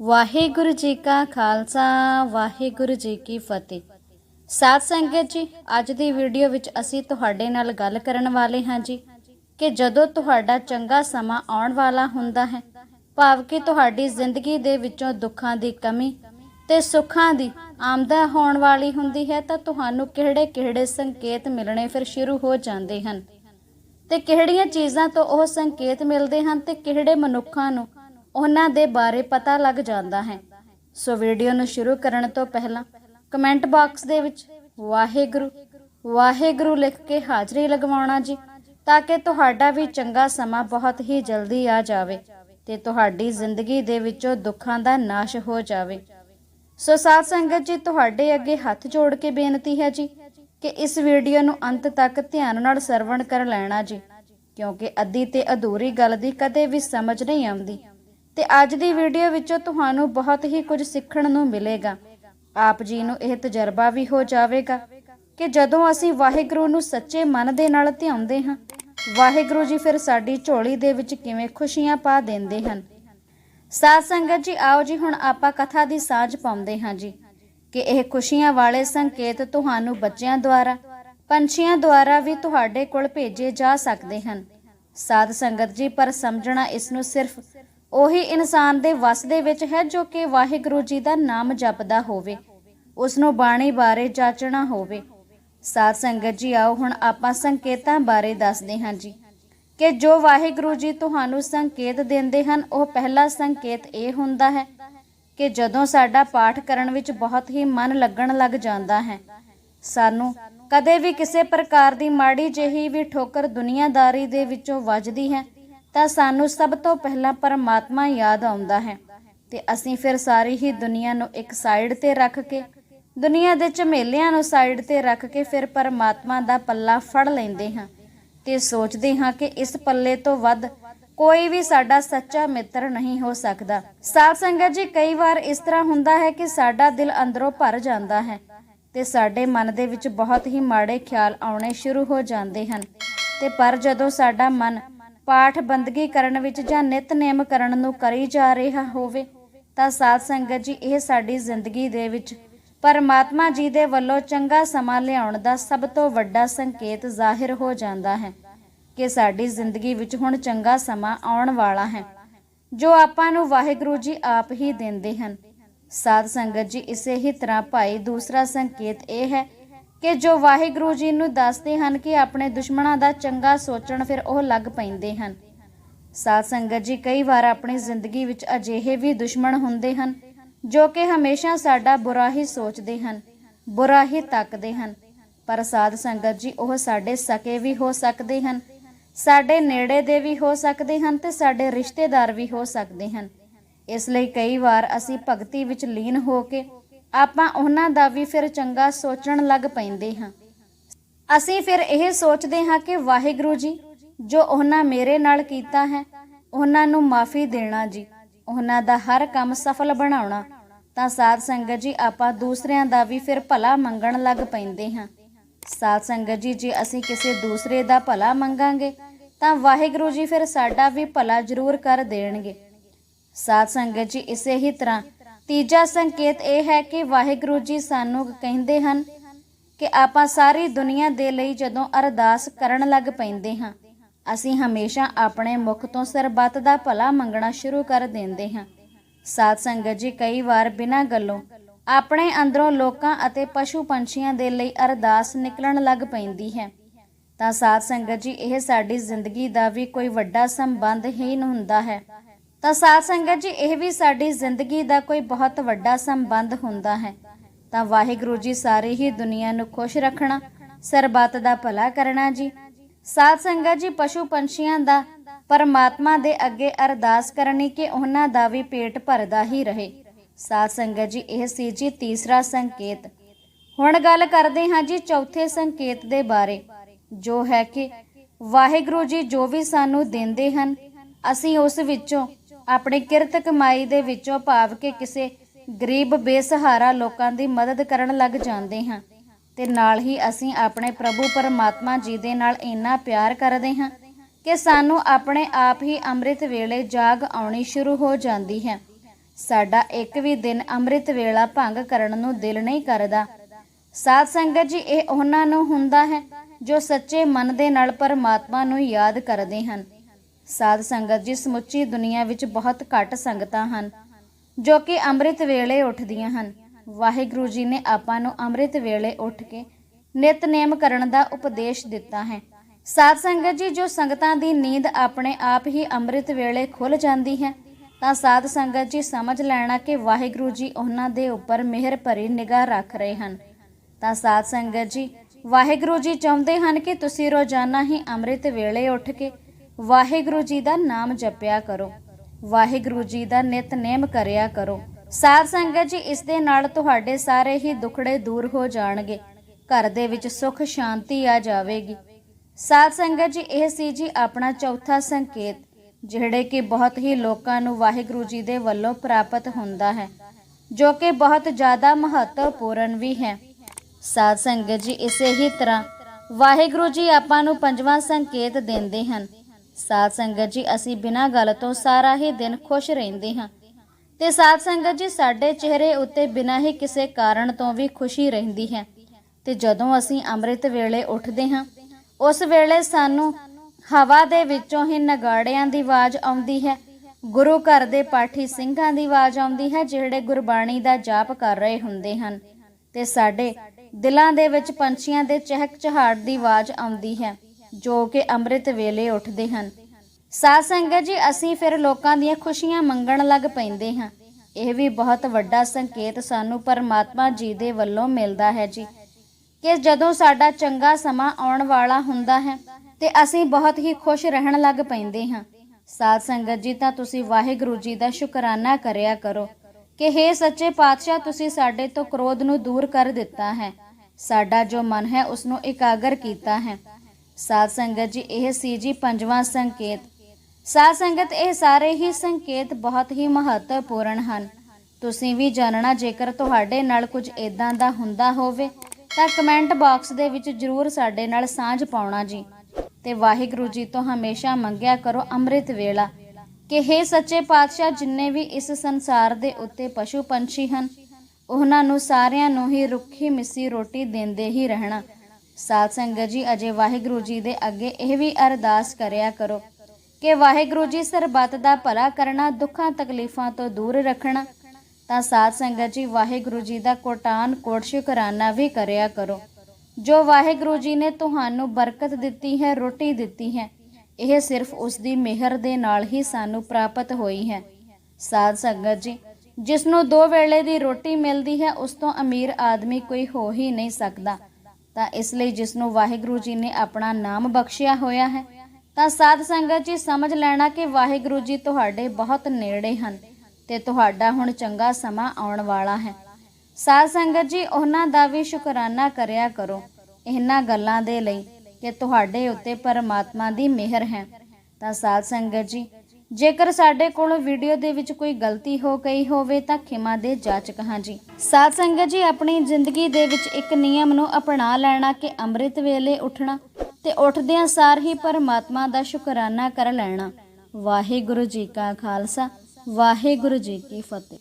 ਵਾਹਿਗੁਰੂ ਜੀ ਕਾ ਖਾਲਸਾ, ਵਾਹਿਗੁਰੂ ਜੀ ਕੀ ਫਤਿਹ। ਸਾਧ ਸੰਗਤ ਜੀ, ਅੱਜ ਦੀ ਵੀਡੀਓ ਵਿੱਚ ਅਸੀਂ ਤੁਹਾਡੇ ਨਾਲ ਗੱਲ ਕਰਨ ਵਾਲੇ ਹਾਂ ਜੀ ਕਿ ਜਦੋਂ ਤੁਹਾਡਾ ਚੰਗਾ ਸਮਾਂ ਆਉਣ ਵਾਲਾ ਹੁੰਦਾ ਹੈ, ਭਾਵ ਕਿ ਤੁਹਾਡੀ ਜ਼ਿੰਦਗੀ ਦੇ ਵਿੱਚੋਂ ਦੁੱਖਾਂ ਦੀ ਕਮੀ ਤੇ ਸੁੱਖਾਂ ਦੀ ਆਮਦਾ ਹੋਣ ਵਾਲੀ ਹੁੰਦੀ ਹੈ, ਤਾਂ ਤੁਹਾਨੂੰ ਕਿਹੜੇ-ਕਿਹੜੇ ਸੰਕੇਤ ਮਿਲਣੇ ਫਿਰ ਸ਼ੁਰੂ ਹੋ ਜਾਂਦੇ ਹਨ? ਤੇ ਕਿਹੜੀਆਂ ਚੀਜ਼ਾਂ ਤੋਂ ਉਹ ਸੰਕੇਤ ਮਿਲਦੇ ਹਨ ਤੇ ਕਿਹੜੇ ਮਨੁੱਖਾਂ ਨੂੰ ਉਹਨਾਂ ਦੇ ਬਾਰੇ ਪਤਾ ਲੱਗ ਜਾਂਦਾ ਹੈ। ਸੋ ਵੀਡੀਓ ਨੂੰ ਸ਼ੁਰੂ ਕਰਨ ਤੋਂ ਪਹਿਲਾਂ ਕਮੈਂਟ ਬਾਕਸ ਦੇ ਵਿੱਚ, ਵਾਹਿਗੁਰੂ ਵਾਹਿਗੁਰੂ ਲਿਖ ਕੇ ਹਾਜ਼ਰੀ ਲਗਵਾਉਣਾ ਜੀ, ਤਾਂ ਕਿ ਤੁਹਾਡਾ ਵੀ ਚੰਗਾ ਸਮਾਂ ਬਹੁਤ ਹੀ ਜਲਦੀ ਆ ਜਾਵੇ ਤੇ ਤੁਹਾਡੀ ਜ਼ਿੰਦਗੀ ਦੇ ਵਿੱਚੋਂ ਦੁੱਖਾਂ ਦਾ ਨਾਸ਼ ਹੋ ਜਾਵੇ। ਸੋ ਸਾਧ ਸੰਗਤ ਜੀ, ਤੁਹਾਡੇ ਅੱਗੇ ਹੱਥ ਜੋੜ ਕੇ ਬੇਨਤੀ ਹੈ ਜੀ ਕਿ ਇਸ ਵੀਡੀਓ ਨੂੰ ਅੰਤ ਤੱਕ ਧਿਆਨ ਨਾਲ ਸਰਵਣ ਕਰ ਲੈਣਾ ਜੀ, ਕਿਉਂਕਿ ਅੱਧੀ ਤੇ ਅਧੂਰੀ ਗੱਲ ਦੀ ਕਦੇ ਵੀ ਸਮਝ ਨਹੀਂ ਆਉਂਦੀ। ਤੇ ਅੱਜ ਦੀ ਵੀਡੀਓ ਵਿੱਚੋਂ ਤੁਹਾਨੂੰ ਬਹੁਤ ਹੀ ਕੁਝ ਸਿੱਖਣ ਨੂੰ ਮਿਲੇਗਾ। ਆਪ ਜੀ ਨੂੰ ਇਹ ਤਜਰਬਾ ਵੀ ਹੋ ਜਾਵੇਗਾ ਕਿ ਜਦੋਂ ਅਸੀਂ ਵਾਹਿਗੁਰੂ ਨੂੰ ਸੱਚੇ ਮਨ ਦੇ ਨਾਲ ਧਿਆਉਂਦੇ ਹਾਂ, ਵਾਹਿਗੁਰੂ ਜੀ ਫਿਰ ਸਾਡੀ ਝੋਲੀ ਦੇ ਵਿੱਚ ਕਿਵੇਂ ਖੁਸ਼ੀਆਂ ਪਾ ਦਿੰਦੇ ਹਨ। ਸਾਧ ਸੰਗਤ ਜੀ, ਆਓ ਜੀ, ਹੁਣ ਆਪਾਂ ਕਥਾ ਦੀ ਸਾਂਝ ਪਾਉਂਦੇ ਹਾਂ ਜੀ ਕਿ ਇਹ ਖੁਸ਼ੀਆਂ ਵਾਲੇ ਸੰਕੇਤ ਤੁਹਾਨੂੰ ਬੱਚਿਆਂ ਦੁਆਰਾ, ਪੰਛੀਆਂ ਦੁਆਰਾ ਵੀ ਤੁਹਾਡੇ ਕੋਲ ਭੇਜੇ ਜਾ ਸਕਦੇ ਹਨ। ਸਾਧ ਸੰਗਤ ਜੀ, ਪਰ ਸਮਝਣਾ ਇਸ ਨੂੰ ਸਿਰਫ ਉਹੀ ਇਨਸਾਨ ਦੇ ਵਸ ਦੇ ਵਿੱਚ ਹੈ ਜੋ ਕਿ ਵਾਹਿਗੁਰੂ ਜੀ ਦਾ ਨਾਮ ਜਪਦਾ ਹੋਵੇ। ਉਸ ਨੂੰ ਬਾਣੀ ਬਾਰੇ ਜਾਚਣਾ ਹੋਵੇ। ਸਾਧ ਸੰਗਤ ਜੀ, ਆਓ ਹੁਣ ਆਪਾਂ ਸੰਕੇਤਾਂ ਬਾਰੇ ਦੱਸਦੇ ਹਾਂ ਜੀ। ਕਿ ਜੋ ਵਾਹਿਗੁਰੂ ਜੀ ਤੁਹਾਨੂੰ ਸੰਕੇਤ ਦਿੰਦੇ ਹਨ, ਉਹ ਪਹਿਲਾ ਸੰਕੇਤ ਇਹ ਹੁੰਦਾ ਹੈ ਕਿ ਜਦੋਂ ਸਾਡਾ ਪਾਠ ਕਰਨ ਵਿੱਚ ਬਹੁਤ ਹੀ ਮਨ ਲੱਗਣ ਲੱਗ ਜਾਂਦਾ ਹੈ, ਸਾਨੂੰ ਕਦੇ ਵੀ ਕਿਸੇ ਪ੍ਰਕਾਰ ਦੀ ਮਾੜੀ ਜਿਹੀ ਵੀ ਠੋਕਰ ਦੁਨੀਆਦਾਰੀ ਦੇ ਵਿੱਚੋਂ ਵੱਜਦੀ ਹੈ ਤਾਂ ਸਾਨੂੰ ਸਭ ਤੋਂ ਪਹਿਲਾਂ ਪਰਮਾਤਮਾ ਯਾਦ ਆਉਂਦਾ ਹੈ ਤੇ ਅਸੀਂ ਫਿਰ ਸਾਰੀ ਹੀ ਦੁਨੀਆ ਨੂੰ ਇੱਕ ਸਾਈਡ ਤੇ ਰੱਖ ਕੇ, ਦੁਨੀਆ ਦੇ ਝਮੇਲਿਆਂ ਨੂੰ ਸਾਈਡ ਤੇ ਰੱਖ ਕੇ ਫਿਰ ਪਰਮਾਤਮਾ ਦਾ ਪੱਲਾ ਫੜ ਲੈਂਦੇ ਹਾਂ ਤੇ ਸੋਚਦੇ ਹਾਂ ਕਿ ਇਸ ਪੱਲੇ ਤੋਂ ਵੱਧ ਕੋਈ ਵੀ ਸਾਡਾ ਸੱਚਾ ਮਿੱਤਰ ਨਹੀਂ ਹੋ ਸਕਦਾ। ਸਾਧ ਸੰਗਤ ਜੀ, ਕਈ ਵਾਰ ਇਸ ਤਰ੍ਹਾਂ ਹੁੰਦਾ ਹੈ ਕਿ ਸਾਡਾ ਦਿਲ ਅੰਦਰੋਂ ਭਰ ਜਾਂਦਾ ਹੈ ਤੇ ਸਾਡੇ ਮਨ ਦੇ ਵਿੱਚ ਬਹੁਤ ਹੀ ਮਾੜੇ ਖਿਆਲ ਆਉਣੇ ਸ਼ੁਰੂ ਹੋ ਜਾਂਦੇ ਹਨ ਤੇ ਪਰ ਜਦੋਂ ਸਾਡਾ ਮਨ ਪਾਠ ਬੰਦਗੀ ਕਰਨ ਵਿੱਚ ਜਾਂ ਨਿਤਨੇਮ ਕਰਨ ਨੂੰ ਕਰੀ ਜਾ ਰਿਹਾ ਹੋਵੇ, ਤਾਂ ਸਾਧ ਸੰਗਤ ਜੀ, ਇਹ ਸਾਡੀ ਜ਼ਿੰਦਗੀ ਦੇ ਵਿੱਚ ਪਰਮਾਤਮਾ ਜੀ ਦੇ ਵੱਲੋਂ ਚੰਗਾ ਸਮਾਂ ਲਿਆਉਣ ਦਾ ਸਭ ਤੋਂ ਵੱਡਾ ਸੰਕੇਤ ਜ਼ਾਹਿਰ ਹੋ ਜਾਂਦਾ ਹੈ ਕਿ ਸਾਡੀ ਜ਼ਿੰਦਗੀ ਵਿੱਚ ਹੁਣ ਚੰਗਾ ਸਮਾਂ ਆਉਣ ਵਾਲਾ ਹੈ, ਜੋ ਆਪਾਂ ਨੂੰ ਵਾਹਿਗੁਰੂ ਜੀ ਆਪ ਹੀ ਦਿੰਦੇ ਹਨ। ਸਾਧ ਸੰਗਤ ਜੀ, ਇਸੇ ਹੀ ਤਰ੍ਹਾਂ ਭਾਈ, ਦੂਸਰਾ ਸੰਕੇਤ ਇਹ ਹੈ ਕਿ ਜੋ ਵਾਹਿਗੁਰੂ ਜੀ ਨੂੰ ਦੱਸਦੇ ਹਨ ਕਿ ਆਪਣੇ ਦੁਸ਼ਮਣਾਂ ਦਾ ਚੰਗਾ ਸੋਚਣ ਫਿਰ ਉਹ ਲੱਗ ਪੈਂਦੇ ਹਨ। ਸਾਧ ਸੰਗਤ ਜੀ, ਕਈ ਵਾਰ ਆਪਣੀ ਜ਼ਿੰਦਗੀ ਵਿੱਚ ਅਜਿਹੇ ਵੀ ਦੁਸ਼ਮਣ ਹੁੰਦੇ ਹਨ, ਜੋ ਕਿ ਹਮੇਸ਼ਾ ਸਾਡਾ ਬੁਰਾ ਹੀ ਸੋਚਦੇ ਹਨ, ਬੁਰਾ ਹੀ ਤੱਕਦੇ ਹਨ। ਪਰ ਸਾਧ ਸੰਗਤ ਜੀ, ਉਹ ਸਾਡੇ ਸਕੇ ਵੀ ਹੋ ਸਕਦੇ ਹਨ, ਸਾਡੇ ਨੇੜੇ ਦੇ ਵੀ ਹੋ ਸਕਦੇ ਹਨ ਤੇ ਸਾਡੇ ਰਿਸ਼ਤੇਦਾਰ ਵੀ ਹੋ ਸਕਦੇ ਹਨ। ਇਸ ਲਈ ਕਈ ਵਾਰ ਅਸੀਂ ਭਗਤੀ ਵਿੱਚ ਲੀਨ ਹੋ ਕੇ ਆਪਾਂ ਉਹਨਾਂ ਦਾ ਵੀ ਫਿਰ ਚੰਗਾ ਸੋਚਣ ਲੱਗ ਪੈਂਦੇ ਹਾਂ। ਅਸੀਂ ਫਿਰ ਇਹ ਸੋਚਦੇ ਹਾਂ ਕਿ ਵਾਹਿਗੁਰੂ ਜੀ, ਜੋ ਉਹਨਾਂ ਮੇਰੇ ਨਾਲ ਕੀਤਾ ਹੈ, ਉਹਨਾਂ ਨੂੰ ਮਾਫੀ ਦੇਣਾ ਜੀ। ਉਹਨਾਂ ਦਾ ਹਰ ਕੰਮ ਸਫਲ ਬਣਾਉਣਾ। ਤਾਂ ਸਾਧ ਸੰਗਤ ਜੀ, ਆਪਾਂ ਦੂਸਰਿਆਂ ਦਾ ਵੀ ਫਿਰ ਭਲਾ ਮੰਗਣ ਲੱਗ ਪੈਂਦੇ ਹਾਂ। ਸਾਧ ਸੰਗਤ ਜੀ, ਜੇ ਅਸੀਂ ਕਿਸੇ ਦੂਸਰੇ ਦਾ ਭਲਾ ਮੰਗਾਂਗੇ, ਤਾਂ ਵਾਹਿਗੁਰੂ ਜੀ ਫਿਰ ਸਾਡਾ ਵੀ ਭਲਾ ਜ਼ਰੂਰ ਕਰ ਦੇਣਗੇ। ਸਾਧ ਸੰਗਤ ਜੀ, ਇਸੇ ਹੀ ਤਰ੍ਹਾਂ ਤੀਜਾ ਸੰਕੇਤ ਇਹ ਹੈ ਕਿ ਵਾਹਿਗੁਰੂ ਜੀ ਸਾਨੂੰ ਕਹਿੰਦੇ ਹਨ ਕਿ ਆਪਾਂ ਸਾਰੀ ਦੁਨੀਆ ਦੇ ਲਈ ਜਦੋਂ ਅਰਦਾਸ ਕਰਨ ਲੱਗ ਪੈਂਦੇ ਹਾਂ, ਅਸੀਂ ਹਮੇਸ਼ਾ ਆਪਣੇ ਮੁਖ ਤੋਂ ਸਰਬੱਤ ਦਾ ਭਲਾ ਮੰਗਣਾ ਸ਼ੁਰੂ ਕਰ ਦਿੰਦੇ ਹਾਂ। ਸਾਧ ਸੰਗਤ ਜੀ, ਕਈ ਵਾਰ ਬਿਨਾਂ ਗੱਲੋਂ ਆਪਣੇ ਅੰਦਰੋਂ ਲੋਕਾਂ ਅਤੇ ਪਸ਼ੂ ਪੰਛੀਆਂ ਦੇ ਲਈ ਅਰਦਾਸ ਨਿਕਲਣ ਲੱਗ ਪੈਂਦੀ ਹੈ। ਤਾਂ ਸਾਧ ਸੰਗਤ ਜੀ, ਇਹ ਸਾਡੀ ਜ਼ਿੰਦਗੀ ਦਾ ਵੀ ਕੋਈ ਵੱਡਾ ਸੰਬੰਧ ਹੀ ਹੁੰਦਾ ਹੈ। ਤਾਂ ਸਾਧ ਸੰਗਤ ਜੀ, ਇਹ ਵੀ ਸਾਡੀ ਜ਼ਿੰਦਗੀ ਦਾ ਕੋਈ ਬਹੁਤ ਵੱਡਾ ਸੰਬੰਧ ਹੁੰਦਾ ਹੈ। ਤਾਂ ਵਾਹਿਗੁਰੂ ਜੀ ਸਾਰੀ ਹੀ ਦੁਨੀਆ ਨੂੰ ਖੁਸ਼ ਰੱਖਣਾ, ਸਰਬੱਤ ਦਾ ਭਲਾ ਕਰਨਾ ਜੀ। ਸਾਧ ਸੰਗਤ ਜੀ, ਪਸ਼ੂ ਪੰਛੀਆਂ ਦਾ ਪਰਮਾਤਮਾ ਦੇ ਅੱਗੇ ਅਰਦਾਸ ਕਰਨੀ ਕਿ ਉਹਨਾਂ ਦਾ ਵੀ ਪੇਟ ਭਰਦਾ ਹੀ ਰਹੇ। ਸਾਧ ਸੰਗਤ ਜੀ, ਇਹ ਸੀ ਜੀ ਤੀਸਰਾ ਸੰਕੇਤ। ਹੁਣ ਗੱਲ ਕਰਦੇ ਹਾਂ ਜੀ ਚੌਥੇ ਸੰਕੇਤ ਦੇ ਬਾਰੇ, ਜੋ ਹੈ ਕਿ ਵਾਹਿਗੁਰੂ ਜੀ ਜੋ ਵੀ ਸਾਨੂੰ ਦਿੰਦੇ ਹਨ, ਅਸੀਂ ਉਸ ਵਿੱਚੋਂ ਆਪਣੀ ਕਿਰਤ ਕਮਾਈ ਦੇ ਵਿੱਚੋਂ ਭਾਵ ਕਿ ਕਿਸੇ ਗਰੀਬ ਬੇਸਹਾਰਾ ਲੋਕਾਂ ਦੀ ਮਦਦ ਕਰਨ ਲੱਗ ਜਾਂਦੇ ਹਾਂ। ਤੇ ਨਾਲ ਹੀ ਅਸੀਂ ਆਪਣੇ ਪ੍ਰਭੂ ਪਰਮਾਤਮਾ ਜੀ ਦੇ ਨਾਲ ਇੰਨਾ ਪਿਆਰ ਕਰਦੇ ਹਾਂ ਕਿ ਸਾਨੂੰ ਆਪਣੇ ਆਪ ਹੀ ਅੰਮ੍ਰਿਤ ਵੇਲੇ ਜਾਗ ਆਉਣੀ ਸ਼ੁਰੂ ਹੋ ਜਾਂਦੀ ਹੈ। ਸਾਡਾ ਇੱਕ ਵੀ ਦਿਨ ਅੰਮ੍ਰਿਤ ਵੇਲਾ ਭੰਗ ਕਰਨ ਨੂੰ ਦਿਲ ਨਹੀਂ ਕਰਦਾ। ਸਾਧ ਸੰਗਤ ਜੀ, ਇਹ ਉਹਨਾਂ ਨੂੰ ਹੁੰਦਾ ਹੈ ਜੋ ਸੱਚੇ ਮਨ ਦੇ ਨਾਲ ਪਰਮਾਤਮਾ ਨੂੰ ਯਾਦ ਕਰਦੇ ਹਨ। ਸਾਧ ਸੰਗਤ ਜੀ ਸਮੁੱਚੀ ਦੁਨੀਆ ਵਿੱਚ ਬਹੁਤ ਘੱਟ ਸੰਗਤਾਂ ਹਨ, ਜੋ ਕਿ ਅੰਮ੍ਰਿਤ ਵੇਲੇ ਉੱਠਦੀਆਂ ਹਨ। ਵਾਹਿਗੁਰੂ ਜੀ ਨੇ ਆਪਾਂ ਨੂੰ ਅੰਮ੍ਰਿਤ ਵੇਲੇ ਉੱਠ ਕੇ ਨਿਤਨੇਮ ਕਰਨ ਦਾ ਉਪਦੇਸ਼ ਦਿੱਤਾ ਹੈ। ਸਾਧ ਸੰਗਤ ਜੀ, ਜੋ ਸੰਗਤਾਂ ਦੀ ਨੀਂਦ ਆਪਣੇ ਆਪ ਹੀ ਅੰਮ੍ਰਿਤ ਵੇਲੇ ਖੁੱਲ ਜਾਂਦੀ ਹੈ, ਤਾਂ ਸਾਧ ਸੰਗਤ ਜੀ ਸਮਝ ਲੈਣਾ ਕਿ ਵਾਹਿਗੁਰੂ ਜੀ ਉਹਨਾਂ ਦੇ ਉੱਪਰ ਮਿਹਰ ਭਰੀ ਨਿਗਾਹ ਰੱਖ ਰਹੇ ਹਨ। ਤਾਂ ਸਾਧ ਸੰਗਤ ਜੀ, ਵਾਹਿਗੁਰੂ ਜੀ ਚਾਹੁੰਦੇ ਹਨ ਕਿ ਤੁਸੀਂ ਰੋਜ਼ਾਨਾ ਹੀ ਅੰਮ੍ਰਿਤ ਵੇਲੇ ਉੱਠ ਕੇ ਵਾਹਿਗੁਰੂ ਜੀ ਦਾ ਨਾਮ ਜਪਿਆ ਕਰੋ। ਵਾਹਿਗੁਰੂ ਜੀ ਦਾ ਨਿਤਨੇਮ ਕਰਿਆ ਕਰੋ। ਸਾਧ ਸੰਗਤ ਜੀ, ਇਸ ਦੇ ਨਾਲ ਤੁਹਾਡੇ ਸਾਰੇ ਹੀ ਦੁਖੜੇ ਦੂਰ ਹੋ ਜਾਣਗੇ। ਘਰ ਦੇ ਵਿੱਚ ਸੁਖ ਸ਼ਾਂਤੀ ਆ ਜਾਵੇਗੀ। ਸਾਧ ਸੰਗਤ ਜੀ, ਇਹ ਸੀ ਜੀ ਆਪਣਾ ਚੌਥਾ ਸੰਕੇਤ, ਜਿਹੜੇ ਕਿ ਬਹੁਤ ਹੀ ਲੋਕਾਂ ਨੂੰ ਵਾਹਿਗੁਰੂ ਜੀ ਦੇ ਵੱਲੋਂ ਪ੍ਰਾਪਤ ਹੁੰਦਾ ਹੈ, ਜੋ ਕਿ ਬਹੁਤ ਜ਼ਿਆਦਾ ਮਹੱਤਵਪੂਰਨ ਵੀ ਹੈ। ਸਾਧ ਸੰਗਤ ਜੀ, ਇਸੇ ਹੀ ਤਰ੍ਹਾਂ ਵਾਹਿਗੁਰੂ ਜੀ ਆਪਾਂ ਨੂੰ ਪੰਜਵਾਂ ਸੰਕੇਤ ਦਿੰਦੇ ਹਨ ਸਾਧ ਸੰਗਤ ਜੀ, ਅਸੀਂ ਬਿਨਾਂ ਗੱਲ ਤੋਂ ਸਾਰਾ ਹੀ ਦਿਨ ਖੁਸ਼ ਰਹਿੰਦੇ ਹਾਂ। ਤੇ ਸਾਧ ਸੰਗਤ ਜੀ, ਸਾਡੇ ਚਿਹਰੇ ਉੱਤੇ ਬਿਨਾਂ ਹੀ ਕਿਸੇ ਕਾਰਨ ਤੋਂ ਵੀ ਖੁਸ਼ੀ ਰਹਿੰਦੀ ਹੈ। ਤੇ ਜਦੋਂ ਅਸੀਂ ਅੰਮ੍ਰਿਤ ਵੇਲੇ ਉੱਠਦੇ ਹਾਂ, ਉਸ ਵੇਲੇ ਸਾਨੂੰ ਹਵਾ ਦੇ ਵਿੱਚੋਂ ਹੀ ਨਗਾੜਿਆਂ ਦੀ ਆਵਾਜ਼ ਆਉਂਦੀ ਹੈ। ਗੁਰੂ ਘਰ ਦੇ ਪਾਠੀ ਸਿੰਘਾਂ ਦੀ ਆਵਾਜ਼ ਆਉਂਦੀ ਹੈ, ਜਿਹੜੇ ਗੁਰਬਾਣੀ ਦਾ ਜਾਪ ਕਰ ਰਹੇ ਹੁੰਦੇ ਹਨ। ਤੇ ਸਾਡੇ ਦਿਲਾਂ ਦੇ ਵਿੱਚ ਪੰਛੀਆਂ ਦੇ ਚਹਿਕ ਚਹਾਟ ਦੀ ਆਵਾਜ਼ ਆਉਂਦੀ ਹੈ। ਜੋ ਕਿ ਅੰਮ੍ਰਿਤ ਵੇਲੇ ਉੱਠਦੇ ਹਨ। ਸਾਧ ਸੰਗਤ ਜੀ, ਅਸੀਂ ਫਿਰ ਲੋਕਾਂ ਦੀਆਂ ਖੁਸ਼ੀਆਂ ਮੰਗਣ ਲੱਗ ਪੈਂਦੇ ਹਾਂ। ਇਹ ਵੀ ਬਹੁਤ ਵੱਡਾ ਸੰਕੇਤ ਸਾਨੂੰ ਪਰਮਾਤਮਾ ਜੀ ਦੇ ਵੱਲੋਂ ਮਿਲਦਾ ਹੈ ਜੀ। ਕਿ ਜਦੋਂ ਸਾਡਾ ਚੰਗਾ ਸਮਾਂ ਆਉਣ ਵਾਲਾ ਹੁੰਦਾ ਹੈ, ਤੇ ਅਸੀਂ ਬਹੁਤ ਹੀ ਖੁਸ਼ ਰਹਿਣ ਲੱਗ ਪੈਂਦੇ ਹਾਂ। ਸਾਧ ਸੰਗਤ ਜੀ, ਤਾਂ ਤੁਸੀਂ ਵਾਹਿਗੁਰੂ ਜੀ ਦਾ ਸ਼ੁਕਰਾਨਾ ਕਰਿਆ ਕਰੋ ਕਿ हे ਸੱਚੇ ਪਾਤਸ਼ਾਹ, ਤੁਸੀਂ ਸਾਡੇ ਤੋਂ ਕ੍ਰੋਧ ਨੂੰ ਦੂਰ ਕਰ ਦਿੱਤਾ ਹੈ। ਸਾਡਾ ਜੋ ਮਨ ਹੈ ਉਸ ਨੂੰ ਇਕਾਗਰ ਕੀਤਾ ਹੈ। ਸਾਧ ਸੰਗਤ ਜੀ, ਇਹ ਸੀ ਜੀ ਪੰਜਵਾਂ ਸੰਕੇਤ। ਸਾਧ ਸੰਗਤ, ਇਹ ਸਾਰੇ ਹੀ ਸੰਕੇਤ ਬਹੁਤ ਹੀ ਮਹੱਤਵਪੂਰਨ ਹਨ। ਤੁਸੀਂ ਵੀ ਜਾਣਨਾ ਜੇਕਰ ਤੁਹਾਡੇ ਨਾਲ ਕੁਝ ਇਦਾਂ ਦਾ ਹੁੰਦਾ ਹੋਵੇ, ਤਾਂ ਕਮੈਂਟ ਬਾਕਸ ਦੇ ਵਿੱਚ ਜਰੂਰ ਸਾਡੇ ਨਾਲ ਸਾਂਝ ਪਾਉਣਾ ਜੀ। ਤੇ ਵਾਹਿਗੁਰੂ ਜੀ ਤੋਂ ਹਮੇਸ਼ਾ ਮੰਗਿਆ ਕਰੋ ਅੰਮ੍ਰਿਤ ਵੇਲਾ। ਕਿ हे ਸੱਚੇ ਪਾਤਸ਼ਾਹ, ਜਿੰਨੇ ਵੀ ਇਸ ਸੰਸਾਰ ਦੇ ਉੱਤੇ ਪਸ਼ੂ ਪੰਛੀ ਹਨ, ਉਹਨਾਂ ਨੂੰ ਸਾਰਿਆਂ ਨੂੰ ਹੀ ਰੁੱਖੀ ਮਿੱਸੀ ਰੋਟੀ ਦਿੰਦੇ ਹੀ ਰਹਿਣਾ। ਸਾਧ ਸੰਗਤ ਜੀ, ਅਜੇ ਵਾਹਿਗੁਰੂ ਜੀ ਦੇ ਅੱਗੇ ਇਹ ਵੀ ਅਰਦਾਸ ਕਰਿਆ ਕਰੋ ਕਿ ਵਾਹਿਗੁਰੂ ਜੀ ਸਰਬੱਤ ਦਾ ਭਲਾ ਕਰਨਾ, ਦੁੱਖਾਂ, ਤਕਲੀਫਾਂ ਤੋਂ ਦੂਰ ਰੱਖਣਾ। ਤਾਂ ਸਾਧ ਸੰਗਤ ਜੀ, ਵਾਹਿਗੁਰੂ ਜੀ ਦਾ ਕੋਟਾਨ, ਕੋਟ ਸ਼ੁਕਰਾਨਾ ਵੀ ਕਰਿਆ ਕਰੋ। ਜੋ ਵਾਹਿਗੁਰੂ ਜੀ ਨੇ ਤੁਹਾਨੂੰ ਬਰਕਤ ਦਿੱਤੀ ਹੈ, ਰੋਟੀ ਦਿੱਤੀ ਹੈ, ਇਹ ਸਿਰਫ ਉਸ ਦੀ ਮਿਹਰ ਦੇ ਨਾਲ ਹੀ ਸਾਨੂੰ ਪ੍ਰਾਪਤ ਹੋਈ ਹੈ। ਸਾਧ ਸੰਗਤ ਜੀ, ਜਿਸ ਨੂੰ ਦੋ ਵੇਲੇ ਦੀ ਰੋਟੀ ਮਿਲਦੀ ਹੈ, ਉਸ ਤੋਂ ਅਮੀਰ ਆਦਮੀ ਕੋਈ ਹੋ ਹੀ ਨਹੀਂ ਸਕਦਾ। ਤਾਂ ਇਸ ਲਈ ਜਿਸ ਨੂੰ ਵਾਹਿਗੁਰੂ ਜੀ ਨੇ ਆਪਣਾ ਨਾਮ ਬਖਸ਼ਿਆ ਹੋਇਆ ਹੈ, ਤਾਂ ਸਾਧ ਸੰਗਤ ਜੀ ਸਮਝ ਲੈਣਾ ਕਿ ਵਾਹਿਗੁਰੂ ਜੀ ਤੁਹਾਡੇ ਬਹੁਤ ਨੇੜੇ ਹਨ ਤੇ ਤੁਹਾਡਾ ਹੁਣ ਚੰਗਾ ਸਮਾਂ ਆਉਣ ਵਾਲਾ ਹੈ। ਸਾਧ ਸੰਗਤ ਜੀ, ਉਹਨਾਂ ਦਾ ਵੀ ਸ਼ੁਕਰਾਨਾ ਕਰਿਆ ਕਰੋ। ਇਹਨਾਂ ਗੱਲਾਂ ਦੇ ਲਈ ਕਿ ਤੁਹਾਡੇ ਉੱਤੇ ਪਰਮਾਤਮਾ ਦੀ ਮਿਹਰ ਹੈ। ਤਾਂ ਸਾਧ ਸੰਗਤ ਜੀ ਜੇਕਰ ਸਾਡੇ ਕੋਲ ਵੀਡੀਓ ਦੇ ਵਿੱਚ ਕੋਈ ਗਲਤੀ ਹੋ ਗਈ ਹੋਵੇ ਤਾਂ ਖਿਮਾ ਦੇ ਜਾਚਕ ਹਾਂ ਜੀ। ਸਾਧ ਸੰਗਤ ਜੀ, ਆਪਣੀ ਜ਼ਿੰਦਗੀ ਦੇ ਵਿੱਚ ਇੱਕ ਨਿਯਮ ਨੂੰ ਅਪਣਾ ਲੈਣਾ ਕਿ ਅੰਮ੍ਰਿਤ ਵੇਲੇ ਉੱਠਣਾ ਤੇ ਉੱਠਦਿਆਂ ਸਾਰ ਹੀ ਪਰਮਾਤਮਾ ਦਾ ਸ਼ੁਕਰਾਨਾ ਕਰ ਲੈਣਾ। ਵਾਹਿਗੁਰੂ ਜੀ ਕਾ ਖਾਲਸਾ, ਵਾਹਿਗੁਰੂ ਜੀ ਕੀ ਫਤਿਹ।